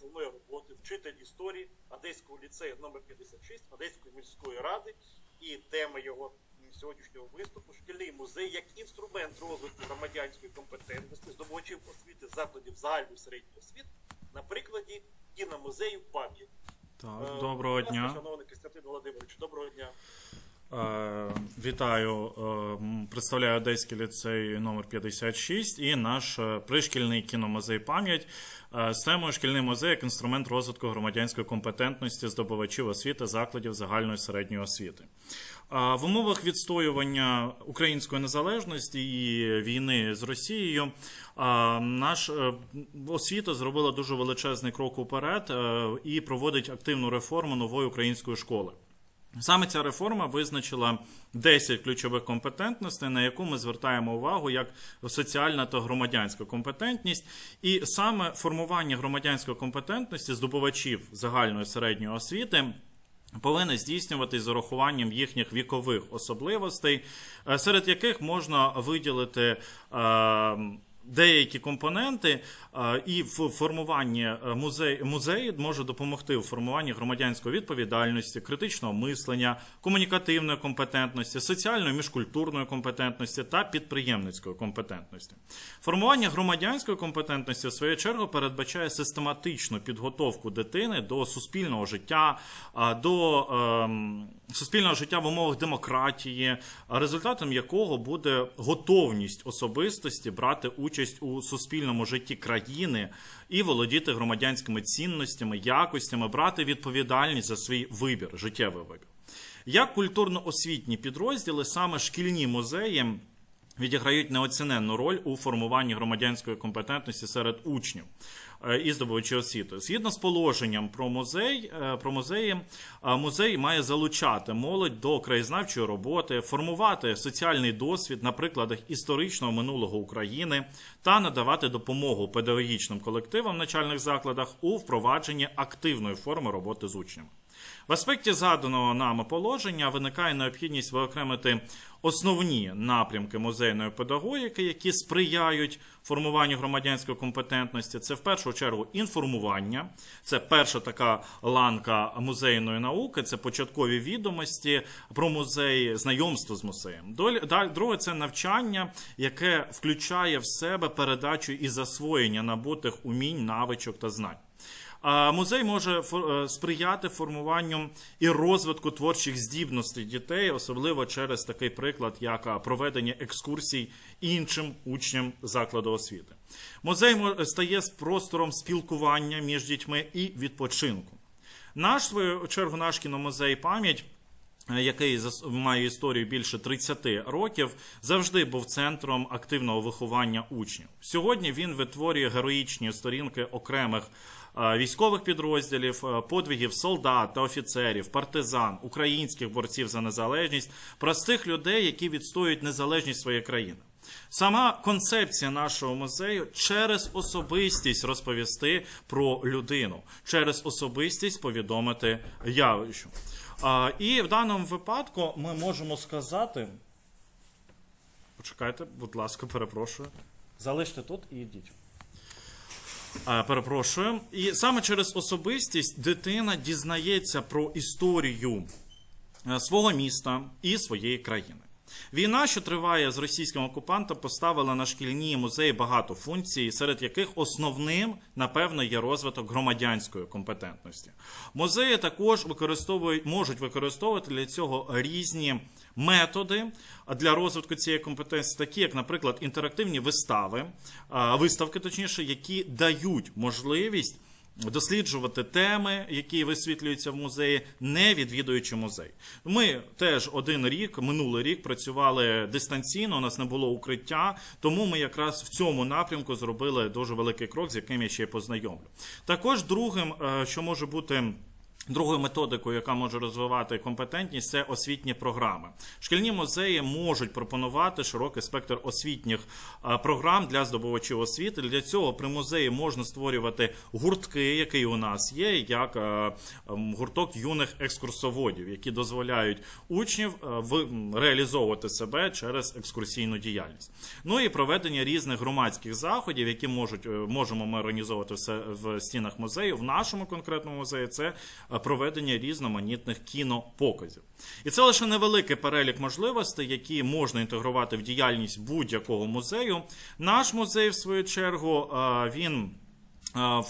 дипломно-виховної роботи, вчитель історії Одеського ліцею номер 56 Одеської міської ради. І тема його сьогоднішнього виступу шкільний музей як інструмент розвитку громадянської компетентності, здобувачів освіти закладів загальної середньої освіти на прикладі кіномузею пам'ять. Так, Е, доброго ласка, дня. Шановний Костянтин Володимирович, доброго дня. Е, Вітаю. Е, Представляю Одеський ліцей номер 56 і наш е, пришкільний кіномузей пам'ять з темою Шкільний музей як інструмент розвитку громадянської компетентності здобувачів освіти закладів загальної середньої освіти. В умовах відстоювання української незалежності і війни з Росією наш освіта зробила дуже величезний крок уперед і проводить активну реформу нової української школи. Саме ця реформа визначила 10 ключових компетентностей, на яку ми звертаємо увагу як соціальна та громадянська компетентність, і саме формування громадянської компетентності здобувачів загальної середньої освіти. Повинне здійснюватись з урахуванням їхніх вікових особливостей, е, серед яких можна виділити е, деякі компоненти, і в формуванні музей, музеї може допомогти у формуванні громадянської відповідальності, критичного мислення, комунікативної компетентності, соціальної міжкультурної компетентності та підприємницької компетентності. Формування громадянської компетентності, в свою чергу, передбачає систематичну підготовку дитини до суспільного життя, до ем, суспільного життя в умовах демократії, результатом якого буде готовність особистості брати участь у суспільному житті країни і володіти громадянськими цінностями, якостями, брати відповідальність за свій вибір, життєвий вибір. Як культурно-освітні підрозділи, саме шкільні музеї відіграють неоціненну роль у формуванні громадянської компетентності серед учнів і здобувачів освіти. Згідно з положенням про музей, е, про музеї, е, музей має залучати молодь до краєзнавчої роботи, формувати соціальний досвід на прикладах історичного минулого України та надавати допомогу педагогічним колективам в начальних закладах у впровадженні активної форми роботи з учнями. В аспекті заданого нами положення виникає необхідність виокремити основні напрямки музейної педагогіки, які сприяють формуванню громадянської компетентності. Це в першу чергу інформування, це перша така ланка музейної науки, це початкові відомості про музей, знайомство з музеєм. Друге це навчання, яке включає в себе передачу і засвоєння набутих умінь, навичок та знань. Музей може е, сприяти формуванню і розвитку творчих здібностей дітей, особливо через такий приклад, як проведення екскурсій іншим учням закладу освіти. Музей стає простором спілкування між дітьми і відпочинку. Наш, в свою чергу, наш кіномузей пам'ять. Який має історію більше 30 років, завжди був центром активного виховання учнів. Сьогодні він витворює героїчні сторінки окремих е, військових підрозділів, е, подвигів солдат та офіцерів, партизан, українських борців за незалежність, простих людей, які відстоюють незалежність своєї країни. Сама концепція нашого музею через особистість розповісти про людину, через особистість повідомити явищу. А, і в даному випадку ми можемо сказати. Почекайте, будь ласка, перепрошую. Залиште тут і йдіть. А, перепрошую. І саме через особистість дитина дізнається про історію е, свого міста і своєї країни. Війна, що триває з російським окупантом, поставила на шкільні музеї багато функцій, серед яких основним, напевно, є розвиток громадянської компетентності. Музеї також використовують, можуть використовувати для цього різні методи для розвитку цієї компетенції, такі як, наприклад, інтерактивні вистави, виставки, точніше, які дають можливість досліджувати теми, які висвітлюються в музеї, не відвідуючи музей. Ми теж один рік, минулий рік, працювали дистанційно, у нас не було укриття, тому ми якраз в цьому напрямку зробили дуже великий крок, з яким я ще познайомлю. Також другим, е, що може бути. Другою методикою, яка може розвивати компетентність, це освітні програми. Шкільні музеї можуть пропонувати широкий спектр освітніх е, програм для здобувачів освіти. Для цього при музеї можна створювати гуртки, які у нас є, як е, гурток юних екскурсоводів, які дозволяють учнів е, реалізовувати себе через екскурсійну діяльність. Ну і проведення різних громадських заходів, які можуть можемо ми організовувати все в стінах музею. В нашому конкретному музеї це проведення різноманітних кінопоказів. І це лише невеликий перелік можливостей, які можна інтегрувати в діяльність будь-якого музею. Наш музей, в свою чергу, е, він. е,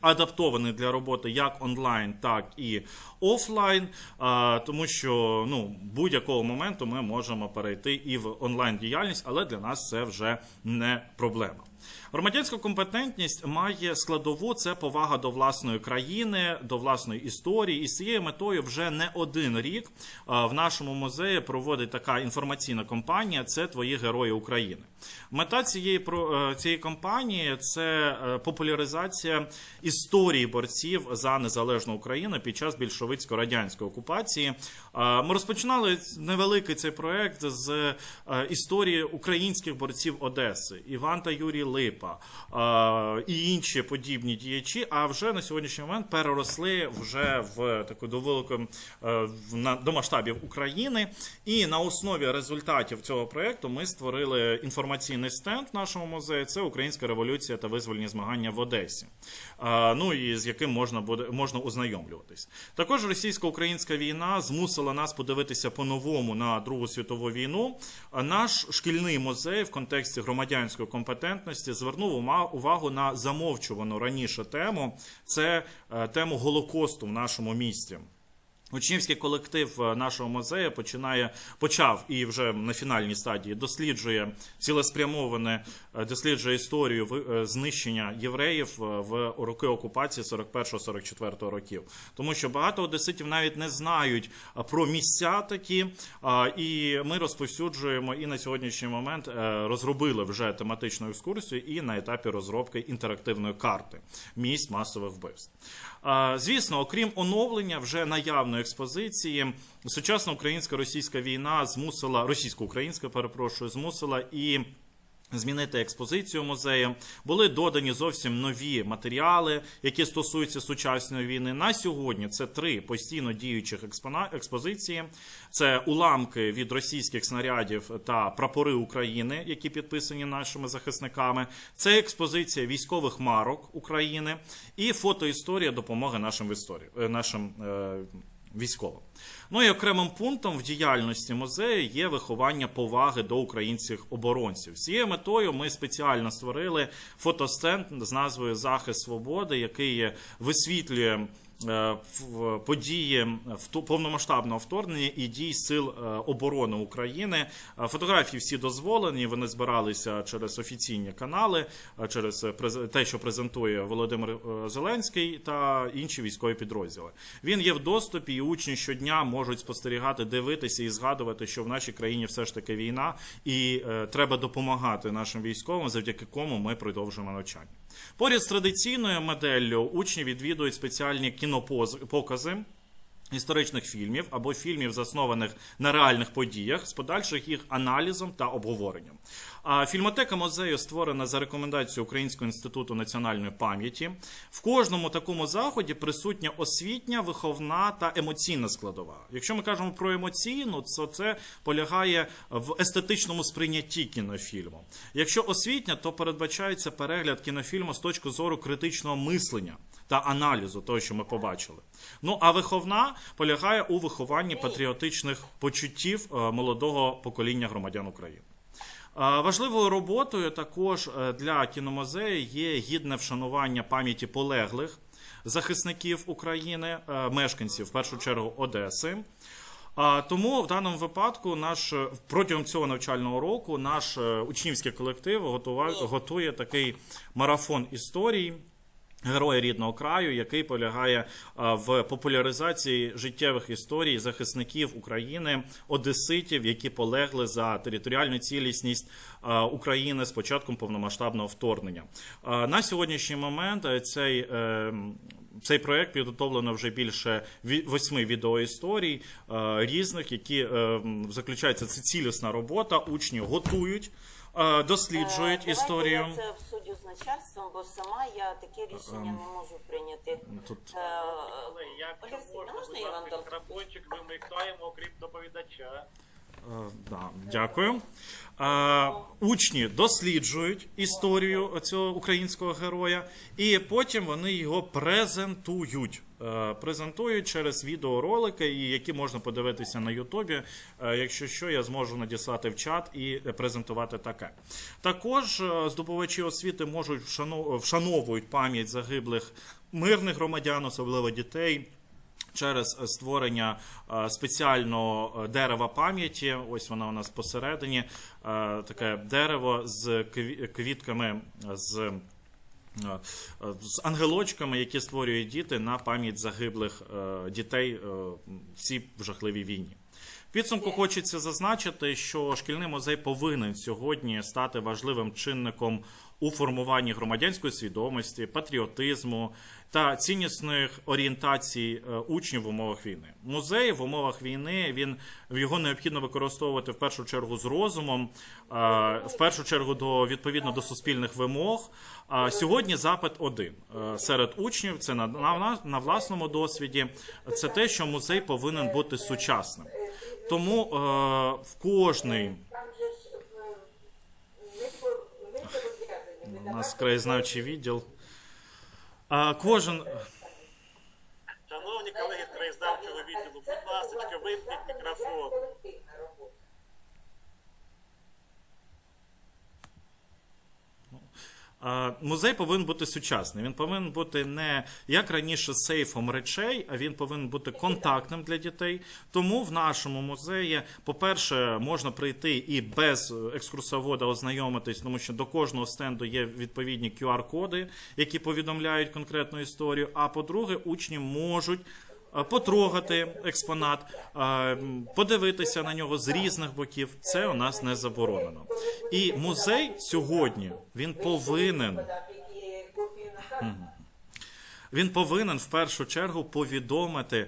Адаптований для роботи як онлайн, так і офлайн, е, тому що ну, будь-якого моменту ми можемо перейти і в онлайн діяльність, але для нас це вже не проблема. Громадянська компетентність має складову це повага до власної країни, до власної історії. І з цією метою вже не один рік е, в нашому музеї проводить така інформаційна кампанія Це твої герої України. Мета цієї е, цієї кампанії це е, популяризація історії борців за незалежну Україну під час більшовицько-радянської окупації. Ми розпочинали невеликий цей проект з історії українських борців Одеси, Іван та Юрій Липа е, і інші подібні діячі. А вже на сьогоднішній момент переросли вже в таку до великої е, на- до масштабів України. І на основі результатів цього проекту ми створили інформаційний стенд в нашому музеї. Це Українська революція та визвольні змагання в Одесі. Е, Ну і з яким можна буде можна ознайомлюватись. Також російсько-українська війна змусила нас подивитися по-новому на Другу світову війну. Наш шкільний музей в контексті громадянської компетентності звернув ума- увагу на замовчувану раніше тему. Це е, тему Голокосту в нашому місті. Учнівський колектив е, нашого музею починає почав і вже на фінальній стадії досліджує цілеспрямоване, е, досліджує історію е, знищення євреїв в роки окупації 41-44 років. Тому що багато одеситів навіть не знають про місця такі, і ми розповсюджуємо і на сьогоднішній момент розробили вже тематичну екскурсію і на етапі розробки інтерактивної карти місць масових вбивств. Звісно, окрім оновлення вже наявної експозиції, сучасна українсько-російська війна змусила російсько-українська, перепрошую, змусила і. Змінити експозицію музею були додані зовсім нові матеріали, які стосуються сучасної війни. На сьогодні це три постійно діючих експозиції: це уламки від російських снарядів та прапори України, які підписані нашими захисниками. Це експозиція військових марок України і фотоісторія допомоги нашим в історії нашим. Е... Військовим. Ну і окремим пунктом в діяльності музею є виховання поваги до українських оборонців. Цією метою ми спеціально створили фотостенд з назвою Захист свободи, який висвітлює події вто- повномасштабного вторгнення і дій сил е, оборони України. Е, Фотографії всі дозволені. Вони збиралися через офіційні канали, е, через е, те, що презентує Володимир е, Зеленський та інші військові підрозділи. Він є в доступі, і учні щодня можуть спостерігати, дивитися і згадувати, що в нашій країні все ж таки війна, і е, треба допомагати нашим військовим, завдяки кому ми продовжуємо навчання. Поряд з традиційною моделлю учні відвідують спеціальні кінопокази. Історичних фільмів або фільмів, заснованих на реальних подіях, з подальших їх аналізом та обговоренням. Фільмотека музею створена за рекомендацією Українського інституту національної пам'яті. В кожному такому заході присутня освітня, виховна та емоційна складова. Якщо ми кажемо про емоційну, то це полягає в естетичному сприйнятті кінофільму. Якщо освітня, то передбачається перегляд кінофільму з точки зору критичного мислення та аналізу того, що ми побачили. Ну а виховна полягає у вихованні патріотичних почуттів е, молодого покоління громадян України. Е, Важливою роботою також е, для кіномузею є гідне вшанування пам'яті полеглих захисників України, мешканців в першу чергу Одеси. Тому в даному випадку наш протягом цього навчального року наш учнівський колектив готува- готує такий марафон історій. Герої рідного краю, який полягає в популяризації життєвих історій захисників України, одеситів, які полегли за територіальну цілісність України з початком повномасштабного вторгнення. На сьогоднішній момент е, цей е, цей проект підготовлено вже більше восьми відеоісторій е, різних, які е, заключаються це цілісна робота. Учні готують, е, досліджують Давайте історію. Давайте я це обсудю з начальством, бо сама я таке рішення не можу прийняти. Тут Е, Але як Олексій, можна, можна будь я вам ласка, дам? мікрофончик вимикаємо, окрім доповідача. Е, Да, дякую. Е, учні досліджують історію цього українського героя, і потім вони його презентують. Е, Презентують через відеоролики, які можна подивитися на Ютубі. Якщо що, я зможу надіслати в чат і презентувати таке. Також здобувачі освіти можуть вшано- вшановують пам'ять загиблих мирних громадян, особливо дітей через створення е, спеціального е, дерева пам'яті. Ось вона у нас посередині. е, Таке дерево з кві- квітками з. З ангелочками, які створюють діти на пам'ять загиблих дітей всі в жахливій війні. Підсумку хочеться зазначити, що шкільний музей повинен сьогодні стати важливим чинником у формуванні громадянської свідомості, патріотизму та ціннісних орієнтацій е, учнів в умовах війни. Музей в умовах війни він його необхідно використовувати в першу чергу з розумом, е, в першу чергу до відповідно до суспільних вимог. А сьогодні запит один е, серед учнів. Це на, на, на власному досвіді. Це те, що музей повинен бути сучасним. Тому е, в кожний у нас краєзнавчий відділ. А кожен Шановні колеги краєзнавчого відділу, будь ласка, вимкніть мікрофон. Колективна робота. А, Музей повинен бути сучасний. Він повинен бути не як раніше сейфом речей, а він повинен бути контактним для дітей. Тому в нашому музеї, по-перше, можна прийти і без екскурсовода ознайомитись, тому що до кожного стенду є відповідні QR-коди, які повідомляють конкретну історію. А по-друге, учні можуть. Е, Потрогати експонат, е, подивитися на нього з різних боків, це у нас не заборонено. І музей сьогодні він повинен він повинен в першу чергу повідомити,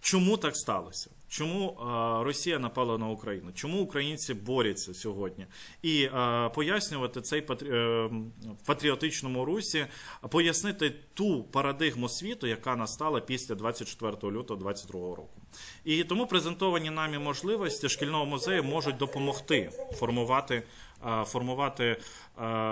чому так сталося. Чому Росія напала на Україну? Чому українці борються сьогодні? І пояснювати цей е, патріотичному русі, пояснити ту парадигму світу, яка настала після 24 лютого 2022 року. І тому презентовані нами можливості шкільного музею можуть допомогти формувати формувати е,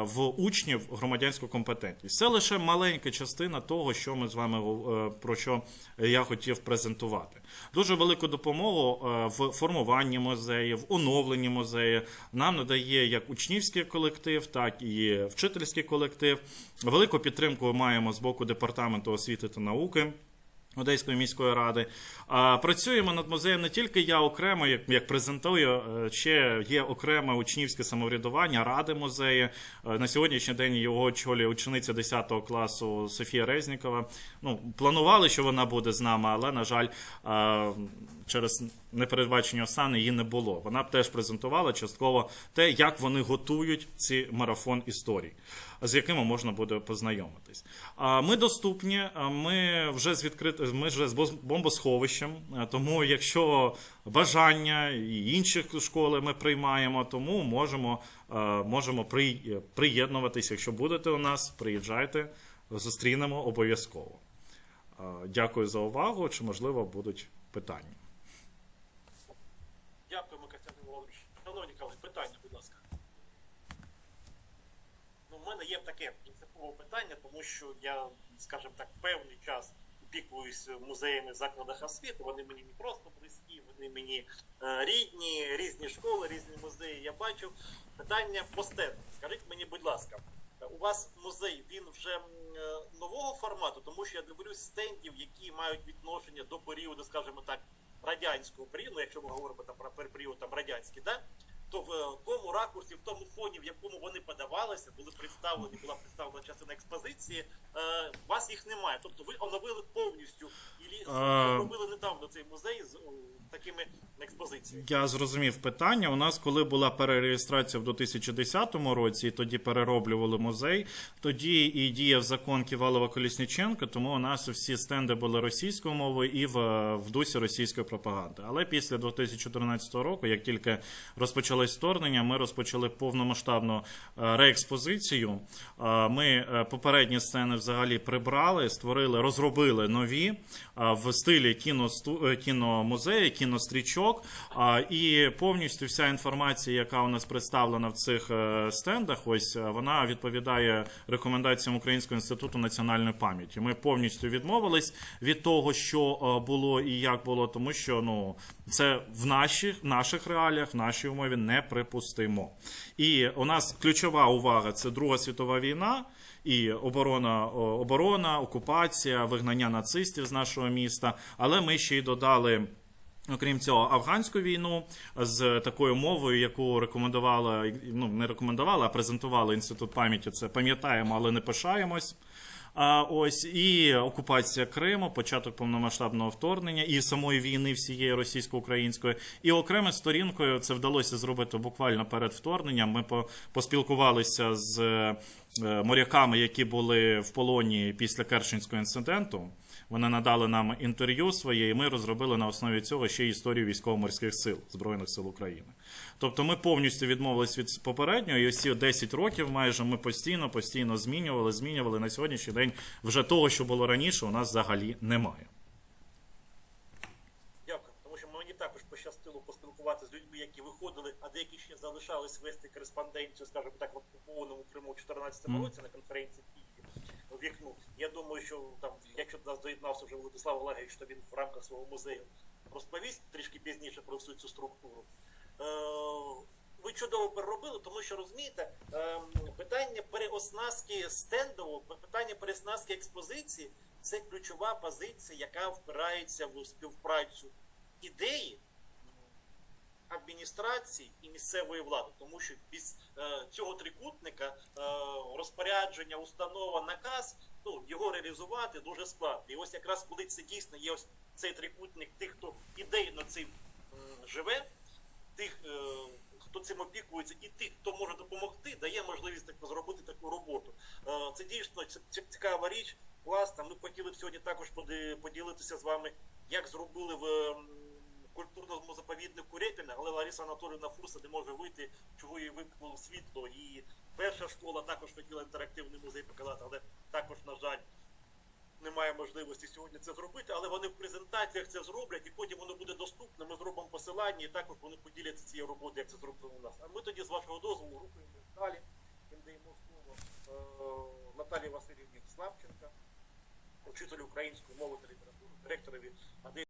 в учнів громадянську компетентність. Це лише маленька частина того, що ми з вами е, про що я хотів презентувати. Дуже велику допомогу е, в формуванні музею, в оновленні музею нам надає як учнівський колектив, так і вчительський колектив. Велику підтримку маємо з боку департаменту освіти та науки. Одеської міської ради. А, працюємо над музеєм не тільки я окремо, як, як презентую, е, ще є окреме учнівське самоврядування, ради музею. Е, На сьогоднішній день його очолює учениця 10 класу Софія Резнікова. Ну, планували, що вона буде з нами, але, на жаль, е, через непередбачені обставини її не було. Вона б теж презентувала частково те, як вони готують ці марафон історій, з якими можна буде познайомитись. Ми доступні, ми вже з відкрит... ми вже з бомбосховищем. Тому, якщо бажання і інші школи ми приймаємо, тому можемо, е, можемо при- приєднуватись. Якщо будете у нас, приїжджайте, зустрінемо обов'язково. Е, Дякую за увагу. Чи можливо будуть питання? Дякуємо, Костянтин Володимирович. Шановні колеги, питання, будь ласка. Ну, в мене є таке принципове питання, тому що я, скажімо так, певний час опікуюсь музеями в закладах освіти. Вони мені не просто близькі, вони мені е, рідні, різні школи, різні музеї. Я бачу питання по стенду. Скажіть мені, будь ласка, у вас музей він вже е, нового формату, тому що я дивлюсь стендів, які мають відношення до періоду, скажімо так, радянського періоду, якщо ми говоримо там про період там радянський, да? То в е, тому ракурсі, в тому фоні, в якому вони подавалися, були представлені, була представлена частина експозиції, е, у вас їх немає. Тобто ви оновили повністю і А. зробили недавно цей музей з о, такими експозиціями. Я зрозумів питання. У нас, коли була перереєстрація в 2010 році, і тоді перероблювали музей, тоді і діяв закон Ківалова Колісніченка, тому у нас всі стенди були російською мовою і в, в дусі російської пропаганди. Але після 2014 року, як тільки розпочалось вторгнення, ми розпочали повномасштабну е, реекспозицію. Е, Ми е, попередні сцени взагалі прибрали, створили, розробили нові в стилі кіносту, кіномузею, кінострічок. І повністю вся інформація, яка у нас представлена в цих стендах, ось вона відповідає рекомендаціям Українського інституту національної пам'яті. Ми повністю відмовились від того, що було і як було, тому що ну це в наших, наших реаліях, в нашій умові неприпустимо. І у нас ключова увага це Друга світова війна. І оборона, оборона, окупація, вигнання нацистів з нашого міста. Але ми ще й додали Окрім цього, афганську війну з такою мовою, яку рекомендувала, ну не рекомендувала, а презентувала інститут пам'яті. Це пам'ятаємо, але не пишаємось. А ось і окупація Криму, початок повномасштабного вторгнення і самої війни всієї російсько-української. І окремою сторінкою це вдалося зробити буквально перед вторгненням. Ми по- поспілкувалися з е, моряками, які були в полоні після Керченського інциденту. Вони надали нам інтерв'ю своє, і ми розробили на основі цього ще історію військово-морських сил Збройних сил України. Тобто ми повністю відмовились від попереднього, і ось ці 10 років майже ми постійно, постійно змінювали, змінювали. На сьогоднішній день вже того, що було раніше, у нас взагалі немає. Дякую, тому що мені також пощастило поспілкуватися з людьми, які виходили, а деякі ще залишались вести кореспонденцію, скажімо так, в окупованому Криму у 2014 Мгм. році на конференції в вікну. Я думаю, що там, якщо до нас доєднався вже Владислав Олегович, то він в рамках свого музею розповість трішки пізніше про всю цю структуру. Е, ви чудово переробили, тому що розумієте, е, питання переоснастки стендового, питання переоснастки експозиції це ключова позиція, яка впирається в співпрацю ідеї адміністрації і місцевої влади, тому що без е, цього трикутника е, розпорядження, установа, наказ, ну його реалізувати дуже складно. І ось якраз коли це дійсно є ось цей трикутник тих, хто ідейно цим живе, тих, е, хто цим опікується, і тих, хто може допомогти, дає можливість так, зробити таку роботу. Е, це дійсно ц- ц- цікава річ. Класно. Ми хотіли б сьогодні також поділитися з вами, як зробили в культурному заповіднику Репіна, але Лариса Анатолійовна Фурса не може вийти, чого їй вимкнуло світло. І перша школа також хотіла інтерактивний музей показати, але також, на жаль, немає можливості сьогодні це зробити, але вони в презентаціях це зроблять, і потім воно буде доступне. Ми зробимо посилання, і також вони поділяться цією роботою, як це зроблено у нас. А ми тоді, з вашого дозволу, рухаємося далі. Їм даємо слово е, Наталії Васильівні Славченка, учителю української мови та літератури, директорові